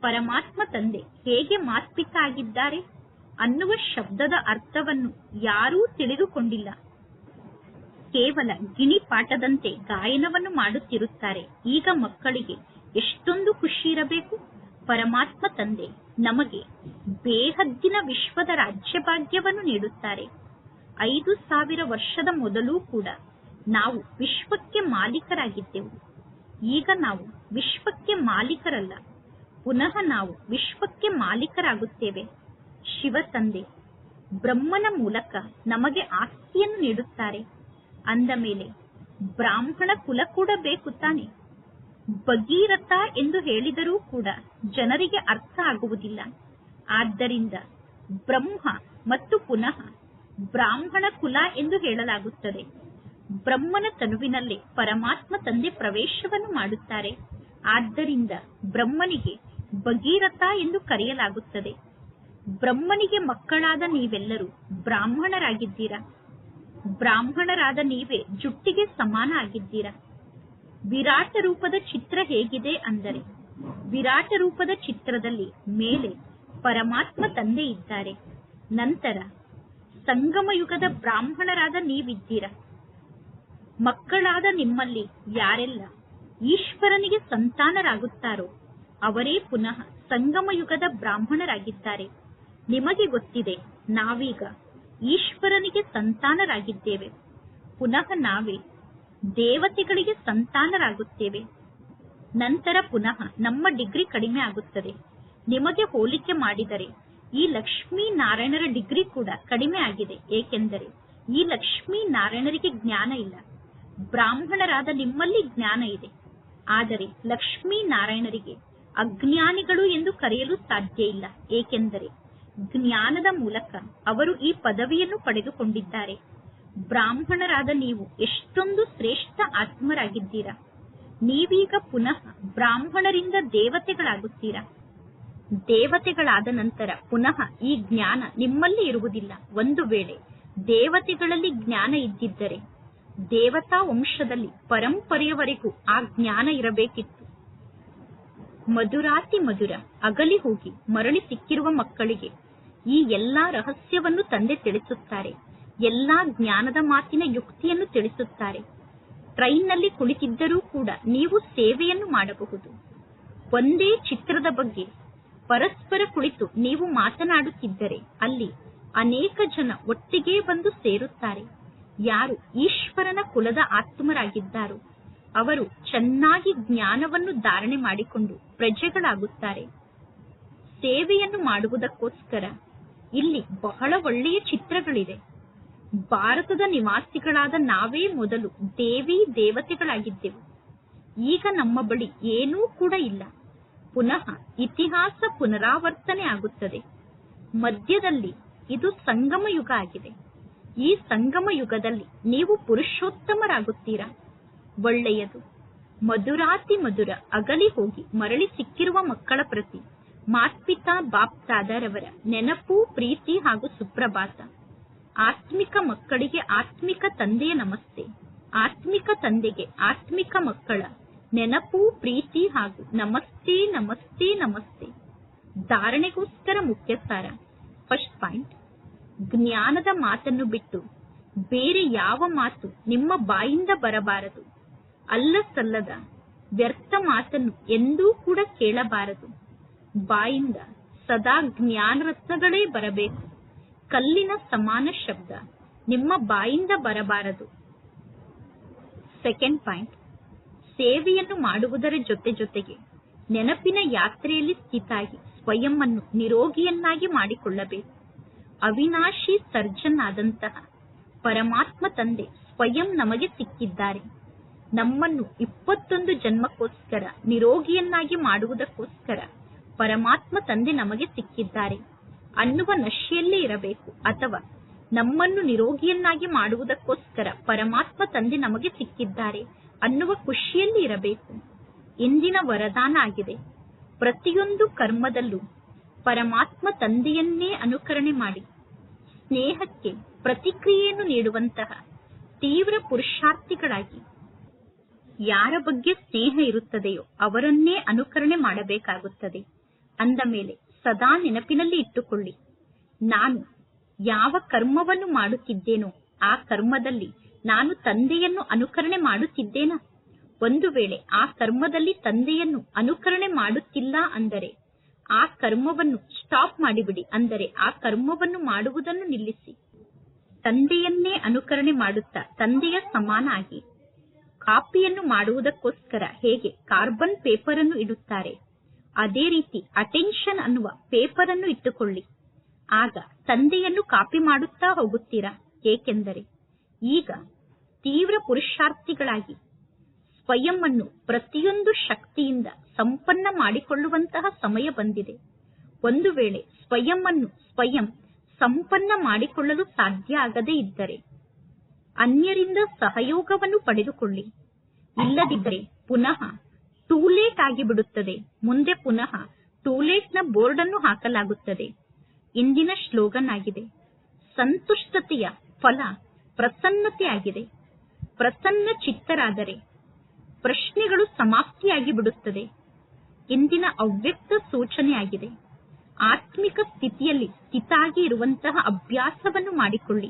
ಪರಮಾತ್ಮ ತಂದೆ ಹೇಗೆ ಮಾತ್ಪಿತ ಆಗಿದ್ದಾರೆ ಅನ್ನುವ ಶಬ್ದದ ಅರ್ಥವನ್ನು ಯಾರೂ ತಿಳಿದುಕೊಂಡಿಲ್ಲ. ಕೇವಲ ಗಿಣಿ ಪಾಠದಂತೆ ಗಾಯನವನ್ನು ಮಾಡುತ್ತಿರುತ್ತಾರೆ. ಈಗ ಮಕ್ಕಳಿಗೆ ಎಷ್ಟೊಂದು ಖುಷಿ ಇರಬೇಕು ಪರಮಾತ್ಮ ತಂದೆ ನಮಗೆ ಬೇಹದ್ದಿನ ವಿಶ್ವದ ರಾಜ್ಯಭಾಗ್ಯವನ್ನು ನೀಡುತ್ತಾರೆ. ಐದು ಸಾವಿರ ವರ್ಷದ ಮೊದಲು ಕೂಡ ನಾವು ವಿಶ್ವಕ್ಕೆ ಮಾಲೀಕರಾಗಿದ್ದೆವು. ಈಗ ನಾವು ವಿಶ್ವಕ್ಕೆ ಮಾಲೀಕರಲ್ಲ. ಪುನಃ ನಾವು ವಿಶ್ವಕ್ಕೆ ಮಾಲೀಕರಾಗುತ್ತೇವೆ. ಶಿವ ತಂದೆ, ಬ್ರಹ್ಮನ ಮೂಲಕ ನಮಗೆ ಆಸ್ತಿಯನ್ನು ನೀಡುತ್ತಾರೆ. ಅಂದ ಮೇಲೆ, ಬ್ರಾಹ್ಮಣ ಕುಲ ಕೂಡ ಬೇಕು ತಾನೆ. ಭಗೀರಥ ಎಂದು ಹೇಳಿದರೂ ಕೂಡ ಜನರಿಗೆ ಅರ್ಥ ಆಗುವುದಿಲ್ಲ. ಆದ್ದರಿಂದ ಬ್ರಹ್ಮ ಮತ್ತು ಪುನಃ ಬ್ರಾಹ್ಮಣ ಕುಲ ಎಂದು ಹೇಳಲಾಗುತ್ತದೆ. ಬ್ರಹ್ಮನ ತನುವಿನಲ್ಲೇ ಪರಮಾತ್ಮ ತಂದೆ ಪ್ರವೇಶವನ್ನು ಮಾಡುತ್ತಾರೆ. ಆದ್ದರಿಂದ ಬ್ರಹ್ಮನಿಗೆ ಭಗೀರಥ ಎಂದು ಕರೆಯಲಾಗುತ್ತದೆ. ಬ್ರಹ್ಮನಿಗೆ ಮಕ್ಕಳಾದ ನೀವೆಲ್ಲರೂ ಬ್ರಾಹ್ಮಣರಾಗಿದ್ದೀರಾ? ಬ್ರಾಹ್ಮಣರಾದ ನೀವೇ ಜುಟ್ಟಿಗೆ ಸಮಾನ ಆಗಿದ್ದೀರಾ? ವಿರಾಟ ರೂಪದ ಚಿತ್ರ ಹೇಗಿದೆ ಅಂದರೆ, ವಿರಾಟ ರೂಪದ ಚಿತ್ರದಲ್ಲಿ ಮೇಲೆ ಪರಮಾತ್ಮ ತಂದೆ ಇದ್ದಾರೆ. ನಂತರ ಸಂಗಮ ಯುಗದ ಬ್ರಾಹ್ಮಣರಾದ ನೀವಿದ್ದೀರಾ? ಮಕ್ಕಳಾದ ನಿಮ್ಮಲ್ಲಿ ಯಾರೆಲ್ಲ ಈಶ್ವರನಿಗೆ ಸಂತಾನರಾಗುತ್ತಾರೋ ಅವರೇ ಪುನಃ ಸಂಗಮ ಯುಗದ ಬ್ರಾಹ್ಮಣರಾಗಿದ್ದಾರೆ. ನಿಮಗೆ ಗೊತ್ತಿದೆ, ನಾವೀಗ ಈಶ್ವರನಿಗೆ ಸಂತಾನರಾಗಿದ್ದೇವೆ. ಪುನಃ ನಾವೇ ದೇವತೆಗಳಿಗೆ ಸಂತಾನರಾಗುತ್ತೇವೆ. ನಂತರ ಪುನಃ ನಮ್ಮ ಡಿಗ್ರಿ ಕಡಿಮೆ ಆಗುತ್ತದೆ. ನಿಮಗೆ ಹೋಲಿಕೆ ಮಾಡಿದರೆ, ಈ ಲಕ್ಷ್ಮೀ ನಾರಾಯಣರ ಡಿಗ್ರಿ ಕೂಡ ಕಡಿಮೆ ಆಗಿದೆ. ಏಕೆಂದರೆ, ಈ ಲಕ್ಷ್ಮೀ ನಾರಾಯಣರಿಗೆ ಜ್ಞಾನ ಇಲ್ಲ. ಬ್ರಾಹ್ಮಣರಾದ ನಿಮ್ಮಲ್ಲಿ ಜ್ಞಾನ ಇದೆ. ಆದರೆ ಲಕ್ಷ್ಮೀ ನಾರಾಯಣರಿಗೆ ಅಜ್ಞಾನಿಗಳು ಎಂದು ಕರೆಯಲು ಸಾಧ್ಯ ಇಲ್ಲ. ಏಕೆಂದರೆ ಜ್ಞಾನದ ಮೂಲಕ ಅವರು ಈ ಪದವಿಯನ್ನು ಪಡೆದುಕೊಂಡಿದ್ದಾರೆ. ಬ್ರಾಹ್ಮಣರಾದ ನೀವು ಎಷ್ಟೊಂದು ಶ್ರೇಷ್ಠ ಆತ್ಮರಾಗಿದ್ದೀರಾ. ನೀವೀಗ ಪುನಃ ಬ್ರಾಹ್ಮಣರಿಂದ ದೇವತೆಗಳಾಗುತ್ತೀರಾ. ದೇವತೆಗಳಾದ ನಂತರ ಪುನಃ ಈ ಜ್ಞಾನ ನಿಮ್ಮಲ್ಲಿ ಇರುವುದಿಲ್ಲ. ಒಂದು ವೇಳೆ ದೇವತೆಗಳಲ್ಲಿ ಜ್ಞಾನ ಇದ್ದಿದ್ದರೆ ದೇವತಾ ವಂಶದಲ್ಲಿ ಪರಂಪರೆಯವರೆಗೂ ಆ ಜ್ಞಾನ ಇರಬೇಕಿತ್ತು. ಮಧುರಾತಿ ಮಧುರ, ಅಗಲಿ ಹೋಗಿ ಮರಳಿ ಸಿಕ್ಕಿರುವ ಮಕ್ಕಳಿಗೆ ಈ ಎಲ್ಲಾ ರಹಸ್ಯವನ್ನು ತಂದೆ ತಿಳಿಸುತ್ತಾರೆ. ಎಲ್ಲಾ ಜ್ಞಾನದ ಮಾತಿನ ಯುಕ್ತಿಯನ್ನು ತಿಳಿಸುತ್ತಾರೆ. ಟ್ರೈನ್ನಲ್ಲಿ ಕುಳಿತಿದ್ದರೂ ಕೂಡ ನೀವು ಸೇವೆಯನ್ನು ಮಾಡಬಹುದು. ಒಂದೇ ಚಿತ್ರದ ಬಗ್ಗೆ ಪರಸ್ಪರ ಕುಳಿತು ನೀವು ಮಾತನಾಡುತ್ತಿದ್ದರೆ ಅಲ್ಲಿ ಅನೇಕ ಜನ ಒಟ್ಟಿಗೆ ಬಂದು ಸೇರುತ್ತಾರೆ. ಯಾರು ಈಶ್ವರನ ಕುಲದ ಆತ್ಮರಾಗಿದ್ದಾರೋ ಅವರು ಚೆನ್ನಾಗಿ ಜ್ಞಾನವನ್ನು ಧಾರಣೆ ಮಾಡಿಕೊಂಡು ಪ್ರಜೆಗಳಾಗುತ್ತಾರೆ. ಸೇವೆಯನ್ನು ಮಾಡುವುದಕ್ಕೋಸ್ಕರ ಇಲ್ಲಿ ಬಹಳ ಒಳ್ಳೆಯ ಚಿತ್ರಗಳಿವೆ. ಭಾರತದ ನಿವಾಸಿಗಳಾದ ನಾವೇ ಮೊದಲು ದೇವಿ ದೇವತೆಗಳಾಗಿದ್ದೆವು. ಈಗ ನಮ್ಮ ಬಳಿ ಏನೂ ಕೂಡ ಇಲ್ಲ. ಪುನಃ ಇತಿಹಾಸ ಪುನರಾವರ್ತನೆ ಆಗುತ್ತದೆ. ಮಧ್ಯದಲ್ಲಿ ಇದು ಸಂಗಮ ಯುಗ ಆಗಿದೆ. ಈ ಸಂಗಮ ಯುಗದಲ್ಲಿ ನೀವು ಪುರುಷೋತ್ತಮರಾಗುತ್ತೀರಾ? ಒಳ್ಳೆಯದು. ಮಧುರಾತಿ ಮಧುರ ಅಗಲಿ ಹೋಗಿ ಮರಳಿ ಸಿಕ್ಕಿರುವ ಮಕ್ಕಳ ಪ್ರತಿ ಮಾತ್ಪಿತಾ ಬಾಪ್ ದಾದಾರವರ ನೆನಪು, ಪ್ರೀತಿ ಹಾಗೂ ಸುಪ್ರಭಾತ. ಆತ್ಮಿಕ ಮಕ್ಕಳಿಗೆ ಆತ್ಮಿಕ ತಂದೆಯ ನಮಸ್ತೆ. ಆತ್ಮಿಕ ತಂದೆಗೆ ಆತ್ಮಿಕ ಮಕ್ಕಳ ನೆನಪು, ಪ್ರೀತಿ ಹಾಗೂ ನಮಸ್ತೆ ನಮಸ್ತೆ ನಮಸ್ತೆ. ಧಾರಣೆಗೋಸ್ಕರ ಮುಖ್ಯ ಫಸ್ಟ್ ಪಾಯಿಂಟ್. ಜ್ಞಾನದ ಮಾತನ್ನು ಬಿಟ್ಟು ಬೇರೆ ಯಾವ ಮಾತು ನಿಮ್ಮ ಬಾಯಿಂದ ಬರಬಾರದು. ಅಲ್ಲ ಸಲ್ಲದ ವ್ಯರ್ಥ ಮಾತನ್ನು ಎಂದೂ ಕೂಡ ಕೇಳಬಾರದು. ಬಾಯಿಂದ ಸದಾ ಜ್ಞಾನರತ್ನಗಳೇ ಬರಬೇಕು. ಕಲ್ಲಿನ ಸಮಾನ ಶಬ್ದ ನಿಮ್ಮ ಬಾಯಿಂದ ಬರಬಾರದು. ಸೆಕೆಂಡ್ ಪಾಯಿಂಟ್ ಸೇವೆಯನ್ನು ಮಾಡುವುದರ ಜೊತೆ ಜೊತೆಗೆ ನೆನಪಿನ ಯಾತ್ರೆಯಲ್ಲಿ ಸ್ಥಿತಾಗಿ ಸ್ವಯಂ ಅನ್ನು ನಿರೋಗಿಯನ್ನಾಗಿ ಮಾಡಿಕೊಳ್ಳಬೇಕು. ಅವಿನಾಶಿ ಸರ್ಜನ್ ಆದಂತಹ ಪರಮಾತ್ಮ ತಂದೆ ಸ್ವಯಂ ನಮಗೆ ಸಿಕ್ಕಿದ್ದಾರೆ. ನಮ್ಮನ್ನು ಇಪ್ಪತ್ತೊಂದು ಜನ್ಮಕ್ಕೋಸ್ಕರ, ನಿರೋಗಿಯನ್ನಾಗಿ ಮಾಡುವುದಕ್ಕೋಸ್ಕರ ಪರಮಾತ್ಮ ತಂದೆ ನಮಗೆ ಸಿಕ್ಕಿದ್ದಾರೆ. ಅನ್ನುವ ನಶೆಯಲ್ಲೇ ಇರಬೇಕು ಅಥವಾ ನಮ್ಮನ್ನು ನಿರೋಗಿಯನ್ನಾಗಿ ಮಾಡುವುದಕ್ಕೋಸ್ಕರ ಪರಮಾತ್ಮ ತಂದೆ ನಮಗೆ ಸಿಕ್ಕಿದ್ದಾರೆ ಅನ್ನುವ ಖುಷಿಯಲ್ಲಿ ಇರಬೇಕು. ಇಂದಿನ ವರದಾನ ಆಗಿದೆ. ಪ್ರತಿಯೊಂದು ಕರ್ಮದಲ್ಲೂ ಪರಮಾತ್ಮ ತಂದೆಯನ್ನೇ ಅನುಕರಣೆ ಮಾಡಿ, ಸ್ನೇಹಕ್ಕೆ ಪ್ರತಿಕ್ರಿಯೆಯನ್ನು ನೀಡುವಂತಹ ತೀವ್ರ ಪುರುಷಾರ್ಥಿಗಳಾಗಿ ಯಾರ ಬಗ್ಗೆ ಸ್ನೇಹ ಇರುತ್ತದೆಯೋ ಅವರನ್ನೇ ಅನುಕರಣೆ ಮಾಡಬೇಕಾಗುತ್ತದೆ. ಅಂದ ಮೇಲೆ ಸದಾ ನೆನಪಿನಲ್ಲಿ ಇಟ್ಟುಕೊಳ್ಳಿ. ನಾನು ಯಾವ ಕರ್ಮವನ್ನು ಮಾಡುತ್ತಿದ್ದೇನೋ ಆ ಕರ್ಮದಲ್ಲಿ ನಾನು ತಂದೆಯನ್ನು ಅನುಕರಣೆ ಮಾಡುತ್ತಿದ್ದೇನ? ಒಂದು ವೇಳೆ ಆ ಕರ್ಮದಲ್ಲಿ ತಂದೆಯನ್ನು ಅನುಕರಣೆ ಮಾಡುತ್ತಿಲ್ಲ ಅಂದರೆ ಆ ಕರ್ಮವನ್ನು ಸ್ಟಾಪ್ ಮಾಡಿಬಿಡಿ ಅಂದರೆ ಆ ಕರ್ಮವನ್ನು ಮಾಡುವುದನ್ನು ನಿಲ್ಲಿಸಿ. ತಂದೆಯನ್ನೇ ಅನುಕರಣೆ ಮಾಡುತ್ತಾ ತಂದೆಯ ಸಮಾನ ಆಗಿ ಕಾಪಿಯನ್ನು ಮಾಡುವುದಕ್ಕೋಸ್ಕರ ಹೇಗೆ ಕಾರ್ಬನ್ ಪೇಪರ್ ಅನ್ನು ಇಡುತ್ತಾರೆ? ಅದೇ ರೀತಿ ಅಟೆನ್ಷನ್ ಅನ್ನುವ ಪೇಪರ್ ಅನ್ನು ಇಟ್ಟುಕೊಳ್ಳಿ. ಆಗ ತಂದೆಯನ್ನು ಕಾಪಿ ಮಾಡುತ್ತಾ ಹೋಗುತ್ತೀರಾ? ಏಕೆಂದರೆ ಈಗ ತೀವ್ರ ಪುರುಷಾರ್ಥಿಗಳಾಗಿ ಸ್ವಯಂ ಅನ್ನು ಪ್ರತಿಯೊಂದು ಶಕ್ತಿಯಿಂದ ಸಂಪನ್ನ ಮಾಡಿಕೊಳ್ಳುವಂತಹ ಸಮಯ ಬಂದಿದೆ. ಒಂದು ವೇಳೆ ಸ್ವಯಂ ಅನ್ನು ಸ್ವಯಂ ಸಂಪನ್ನ ಮಾಡಿಕೊಳ್ಳಲು ಸಾಧ್ಯ ಆಗದೇ ಇದ್ದರೆ ಅನ್ಯರಿಂದ ಸಹಯೋಗವನ್ನು ಪಡೆದುಕೊಳ್ಳಿ. ಇಲ್ಲದಿದ್ದರೆ ಪುನಃ ಟೂ ಲೇಟ್ ಆಗಿಬಿಡುತ್ತದೆ. ಮುಂದೆ ಪುನಃ ಟೂ ಲೇಟ್ನ ಬೋರ್ಡ್ ಅನ್ನು ಹಾಕಲಾಗುತ್ತದೆ. ಇಂದಿನ ಶ್ಲೋಗನ್ ಆಗಿದೆ. ಸಂತುಷ್ಟತೆಯ ಫಲ ಪ್ರಸನ್ನತೆ ಆಗಿದೆ ಪ್ರಸನ್ನ ಚಿತ್ತರಾದರೆ ಪ್ರಶ್ನೆಗಳು ಸಮಾಪ್ತಿಯಾಗಿ ಬಿಡುತ್ತದೆ ಇಂದಿನ ಅವ್ಯಕ್ತ ಸೂಚನೆಯಾಗಿದೆ. ಆತ್ಮಿಕ ಸ್ಥಿತಿಯಲ್ಲಿ ಸ್ಥಿತಾಗಿ ಇರುವಂತಹ ಅಭ್ಯಾಸವನ್ನು ಮಾಡಿಕೊಳ್ಳಿ.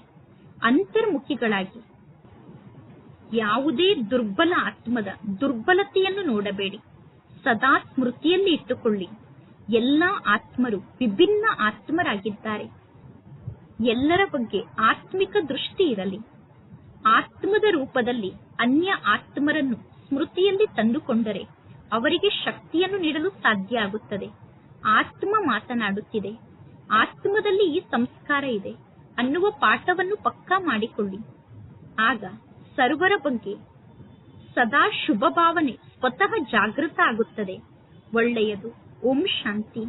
ಅಂತರ್ಮುಖಿಗಳಾಗಿ. ಯಾವುದೇ ದುರ್ಬಲ ಆತ್ಮದ ದುರ್ಬಲತೆಯನ್ನು ನೋಡಬೇಡಿ. ಸದಾ ಸ್ಮೃತಿಯಲ್ಲಿ ಇಟ್ಟುಕೊಳ್ಳಿ. ಎಲ್ಲ ಆತ್ಮರು ವಿಭಿನ್ನ ಆತ್ಮರಾಗಿದ್ದಾರೆ. ಎಲ್ಲರ ಬಗ್ಗೆ ಆತ್ಮಿಕ ದೃಷ್ಟಿ ಇರಲಿ. ಆತ್ಮದ ರೂಪದಲ್ಲಿ ಅನ್ಯ ಆತ್ಮರನ್ನು ಸ್ಮೃತಿಯಲ್ಲಿ ತಂದುಕೊಂಡರೆ ಅವರಿಗೆ ಶಕ್ತಿಯನ್ನು ನೀಡಲು ಸಾಧ್ಯ ಆಗುತ್ತದೆ. ಆತ್ಮ ಮಾತನಾಡುತ್ತಿದೆ. ಆತ್ಮದಲ್ಲಿ ಈ ಸಂಸ್ಕಾರ ಇದೆ. ಅನ್ನುವ ಪಾಠವನ್ನು ಪಕ್ಕಾ ಮಾಡಿಕೊಳ್ಳಿ. ಆಗ ಸರ್ವರ ಬಗ್ಗೆ ಸದಾ ಶುಭ ಭಾವನೆ ಸ್ವತಃ ಜಾಗೃತ ಆಗುತ್ತದೆ. ಒಳ್ಳೆಯದು. ಓಂ ಶಾಂತಿ.